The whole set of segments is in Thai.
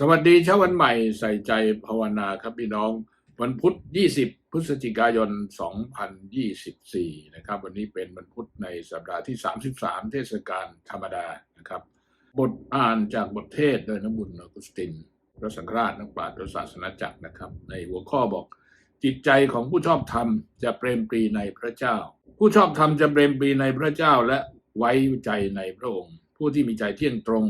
สวัสดีเช้าวันใหม่ใส่ใจภาวนาครับพี่น้อง วันพุธ 20 พฤศจิกายน 2024 นะครับ วันนี้เป็นวันพุธในสัปดาห์ที่ 33 เทศกาลธรรมดานะครับ บทอ่านจากบทเทศโดยนบุญอกุสตินพระสังฆราชนักปราชญ์พระศาสนาจักรนะครับ ในหัวข้อบอกจิตใจของผู้ชอบธรรมจะเปรมปรีในพระเจ้า ผู้ชอบธรรมจะเปรมปรีในพระเจ้าและไว้ใจในพระองค์ ผู้ที่มีใจเที่ยงตรง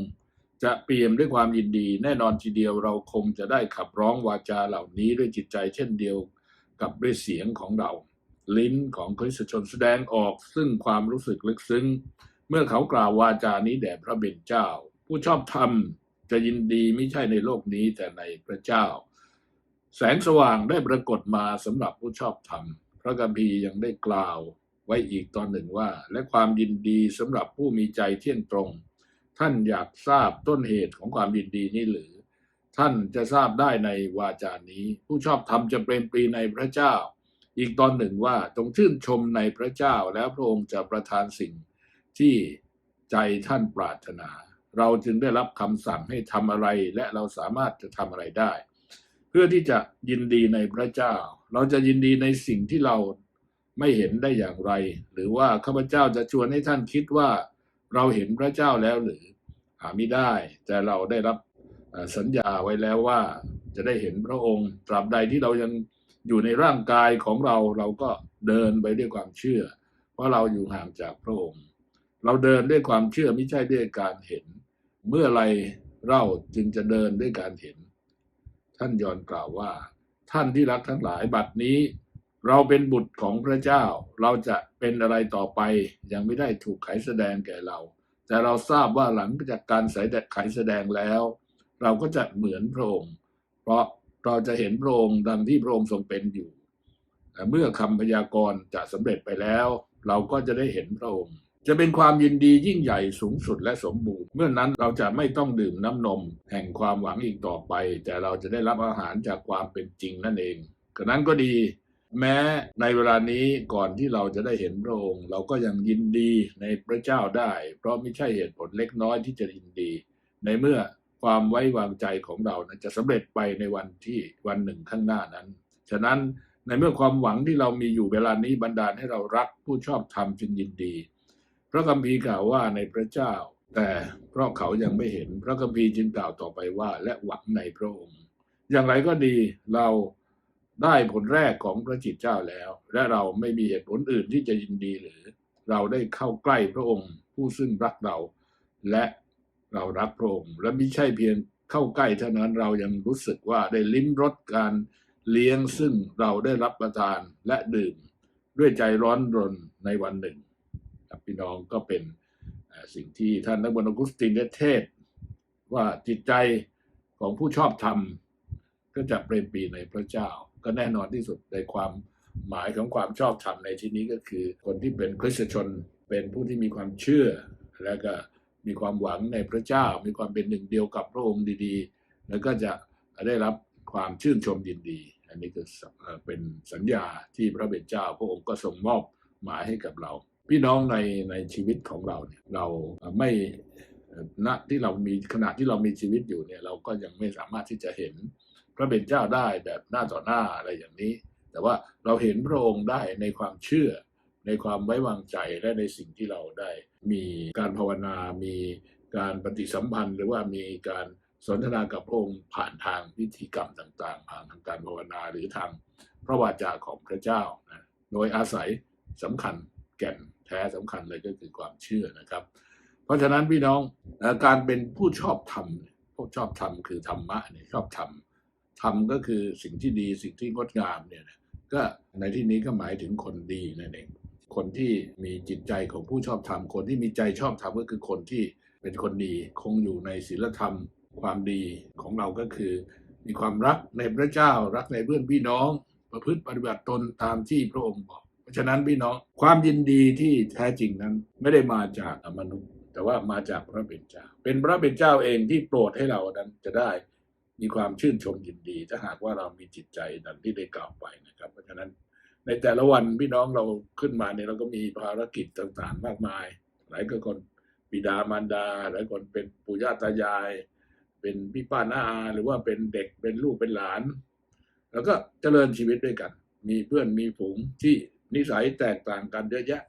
จะเปี่ยมด้วยความยินดี แน่นอนทีเดียวเราคงจะได้ขับร้องวาจาเหล่านี้ด้วยจิตใจเช่นเดียวกับด้วยเสียงของเรา ลิ้นของคริสตชนแสดงออกซึ่งความรู้สึกลึกซึ้ง เมื่อเขากล่าววาจานี้แด่พระเบญเจ้า ผู้ชอบธรรมจะยินดีไม่ใช่ในโลกนี้แต่ในพระเจ้า แสงสว่างได้ปรากฏมาสำหรับผู้ชอบธรรม พระกัมภียังได้กล่าวไว้อีกตอนหนึ่งว่า และความยินดีสำหรับผู้มีใจเที่ยงตรง ท่านอยากทราบต้นเหตุของความยินดีนี้หรือ ท่านจะทราบได้ในวาจานี้ ผู้ชอบธรรมจะเปรมปรีในพระเจ้า อีกตอนหนึ่งว่าจงชื่นชมในพระเจ้าแล้วพระองค์จะประทานสิ่งที่ใจท่านปรารถนา เราจึงได้รับคำสั่งให้ทำอะไรและเราสามารถจะทำอะไรได้ เพื่อที่จะยินดีในพระเจ้า เราจะยินดีในสิ่งที่เราไม่เห็นได้อย่างไร หรือว่าข้าพเจ้าจะชวนให้ท่านคิดว่า เราเห็นพระเจ้าแล้วหรือหาไม่ได้ แต่เราได้รับสัญญาไว้แล้วว่าจะได้เห็นพระองค์ตราบใดที่เรายังอยู่ในร่างกายของเราเราก็เดินไปด้วยความเชื่อ เพราะเราอยู่ห่างจากพระองค์ เราเดินด้วยความเชื่อไม่ใช่ด้วยการเห็น เมื่อไรเราจึงจะเดินด้วยการเห็น ท่านยอนกล่าวว่า ท่านที่รักทั้งหลายบัดนี้ เราเป็นบุตรของพระเจ้า เราจะเป็นอะไรต่อไปยังไม่ได้ถูกไขแสดงแก่เรา แต่เราทราบว่าหลังจากการใส่ไขแสดงแล้ว เราก็จะเหมือนพระองค์ เพราะเราจะเห็นพระองค์ดังที่พระองค์ทรงเป็นอยู่เมื่อคำพยากรณ์จะสำเร็จไปแล้ว เราก็จะได้เห็นพระองค์ จะเป็นความยินดียิ่งใหญ่สูงสุดและสมบูรณ์ เมื่อนนั้นเราจะไม่ต้องดื่มน้ำนม แห่งความหวังอีกต่อไป แต่เราจะได้รับอาหารจากความเป็นจริงนั่นเองกระนั้นก็ดี แม้ในเวลานี้ก่อนที่เราจะได้เห็นพระองค์ เราก็ยังยินดีในพระเจ้าได้ เพราะไม่ใช่เหตุผลเล็กน้อยที่จะยินดี ในเมื่อความไว้วางใจของเรานั้นจะสำเร็จไปในวันที่วันหนึ่งข้างหน้านั้น ฉะนั้นในเมื่อความหวังที่เรามีอยู่เวลานี้บันดาลให้เรารักผู้ชอบธรรมจึงยินดี พระคัมภีร์กล่าวว่าในพระเจ้า แต่เพราะเขายังไม่เห็นพระคัมภีร์จึงกล่าวต่อไปว่า และหวังในพระองค์ อย่างไรก็ดีเรา ได้ผลแรกของพระจิตเจ้าแล้ว และเราไม่มีเหตุผลอื่นที่จะยินดีหรือ เราได้เข้าใกล้พระองค์ผู้ซึ่งรักเรา และเรารักพระองค์และไม่ใช่เพียงเข้าใกล้เท่านั้นเรายังรู้สึกว่าได้ลิ้มรสการเลี้ยงซึ่งเราได้รับประทานและดื่ม ด้วยใจร้อนรนในวันหนึ่งพี่น้องก็เป็นสิ่งที่ท่านนักบุญอกุสตินเทศ ว่าจิตใจของผู้ชอบธรรม ก็จะเปรมปีในพระเจ้า ก็แน่นอนที่สุดในความหมายของความชอบธรรมในที่นี้ก็คือ คนที่เป็นคริสตชน เป็นผู้ที่มีความเชื่อ และก็มีความหวังในพระเจ้า มีความเป็นหนึ่งเดียวกับพระองค์ดีๆ แล้วก็จะได้รับความชื่นชมยินดี อันนี้ก็เอ่อเป็นสัญญาที่พระเบญเจ้า พระองค์ก็ทรงมอบหมายให้กับเรา พี่น้องในในชีวิตของเราเนี่ยเราไม่ณที่เรามีขณะที่เรามีชีวิตอยู่เนี่ยเราก็ยังไม่สามารถที่จะเห็น พระเบญเจ้าได้แบบหน้าต่อหน้าอะไรอย่างนี้ แต่ว่าเราเห็นพระองค์ได้ในความเชื่อ ในความไว้วางใจและในสิ่งที่เราได้ มีการภาวนา มีการปฏิสัมพันธ์ หรือว่ามีการสนทนากับพระองค์ผ่านทางพิธีกรรมต่างๆ ผ่านทางการภาวนาหรือทางพระวาจาของพระเจ้านะโดยอาศัยสำคัญแก่นแท้สำคัญเลยก็คือความเชื่อนะครับ เพราะฉะนั้นพี่น้องการเป็นผู้ชอบธรรมผู้ชอบธรรมคือธรรมะเนี่ยชอบธรรม ธรรมก็คือสิ่งที่ดีสิ่งที่งดงามเนี่ยนะก็ในที่นี้ก็หมายถึงคนดีนั่นเองคนที่มีจิตใจของผู้ชอบธรรมคนที่มีใจชอบธรรมก็คือคนที่เป็นคนดีคงอยู่ในศีลธรรม ความดีของเราก็คือ มีความรักในพระเจ้ารักในเพื่อนพี่น้อง ประพฤติปฏิบัติตนตามที่พระองค์บอก เพราะฉะนั้นพี่น้องความยินดีที่แท้จริงนั้นไม่ได้มาจากมนุษย์ แต่ว่ามาจากพระเป็นเจ้า เป็นพระเป็นเจ้าเองที่โปรดให้เรานั้นจะได้ มีความชื่นชมยินดี ถ้าหากว่าเรามีจิตใจดังที่ได้กล่าวไปนะครับ เพราะฉะนั้นในแต่ละวันพี่น้องเราขึ้นมาเนี่ยเราก็มีภารกิจต่างๆ มากมาย หลายคนบิดามารดา หลายคนเป็นปู่ย่าตายาย เป็นพี่ป้าน้าอาหรือว่าเป็นเด็กเป็นลูกเป็นหลาน แล้วก็เจริญชีวิตด้วยกัน มีเพื่อนมีฝูงที่นิสัยแตกต่างกันเยอะแยะ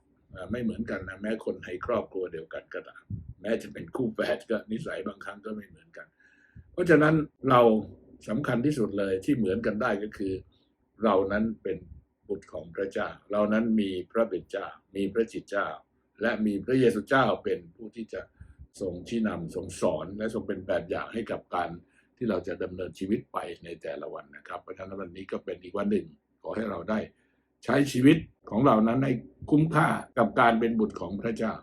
ไม่เหมือนกันนะแม้คนในครอบครัวเดียวกันก็ตามแม้จะเป็นคู่แฝดก็นิสัยบางครั้งก็ไม่เหมือนกัน เพราะฉะนั้นเราสำคัญที่สุดเลยที่เหมือนกันได้ก็คือ เรานั้นเป็นบุตรของพระเจ้า เรานั้นมีพระเป็นเจ้า มีพระจิตเจ้า และมีพระเยซูเจ้าเป็นผู้ที่จะทรงชี้นำทรงสอนและทรงเป็นแบบอย่างให้กับการที่เราจะดำเนินชีวิตไปในแต่ละวันนะครับ เพราะฉะนั้นวันนี้ก็เป็นอีกวันหนึ่ง ขอให้เราได้ ใช้ชีวิตของเรานั้นให้คุ้มค่ากับการเป็นบุตรของพระเจ้า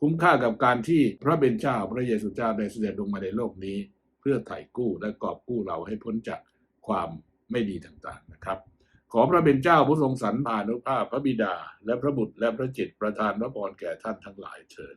คุ้มค่ากับการที่พระเป็นเจ้าพระเยซูเจ้าได้เสด็จลงมาในโลกนี้ เพื่อไถ่กู้และกอบกู้เราให้พ้นจากความไม่ดีต่างๆนะครับ ขอพระเป็นเจ้าผู้ทรงสรรพานุภาพพระบิดา และพระบุตรและพระจิตประทานพระพรแก่ท่านทั้งหลายเชิญ